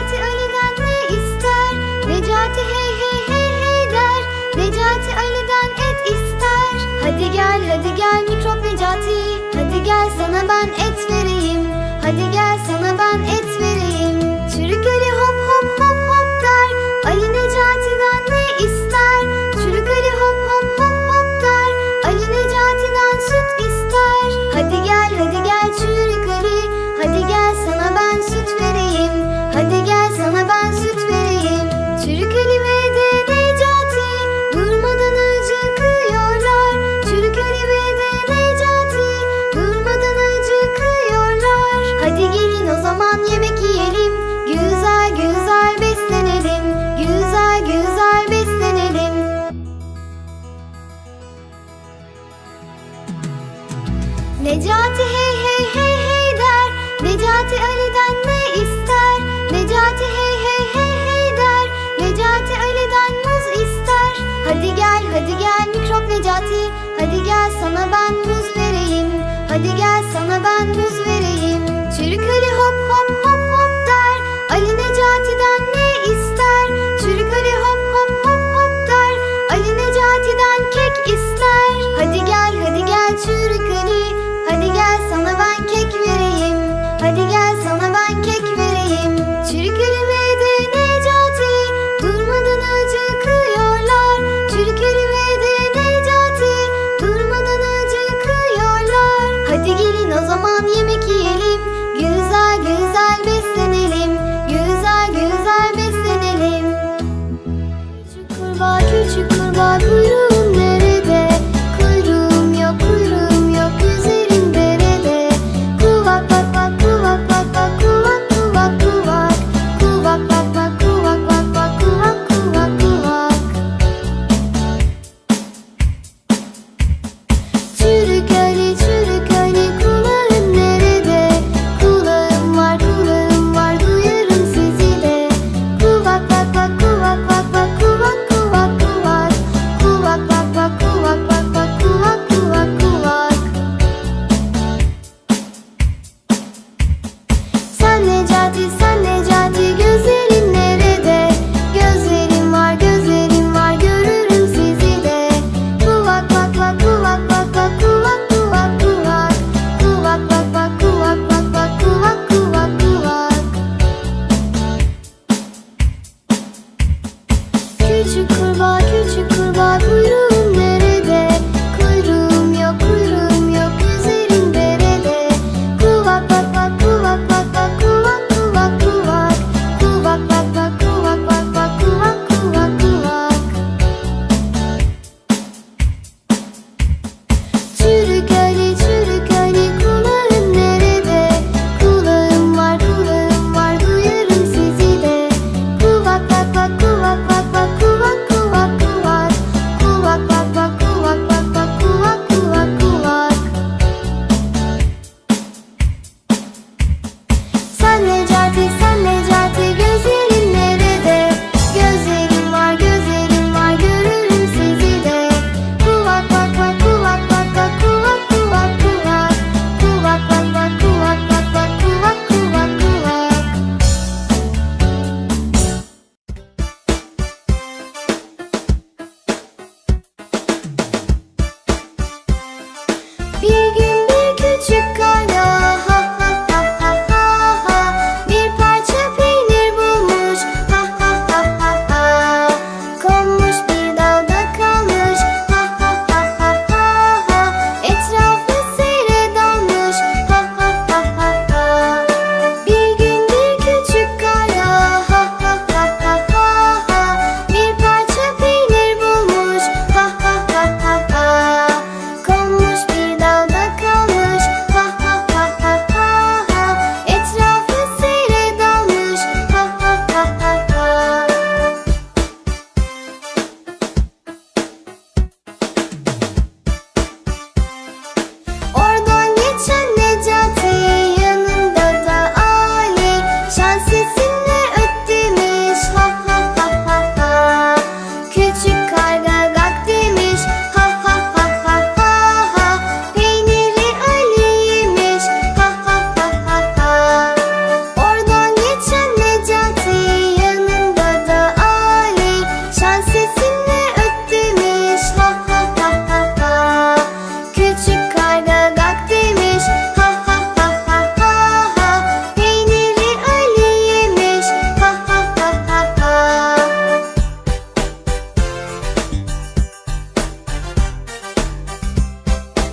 Necati Ali'den ne ister? Necati hey hey hey hey der. Necati Ali'den et ister. Hadi gel hadi gel mikrop Necati. Hadi gel sana ben et vereyim. Hadi gel sana ben et vereyim. kurbağa küçük kurbağa kuyruğu.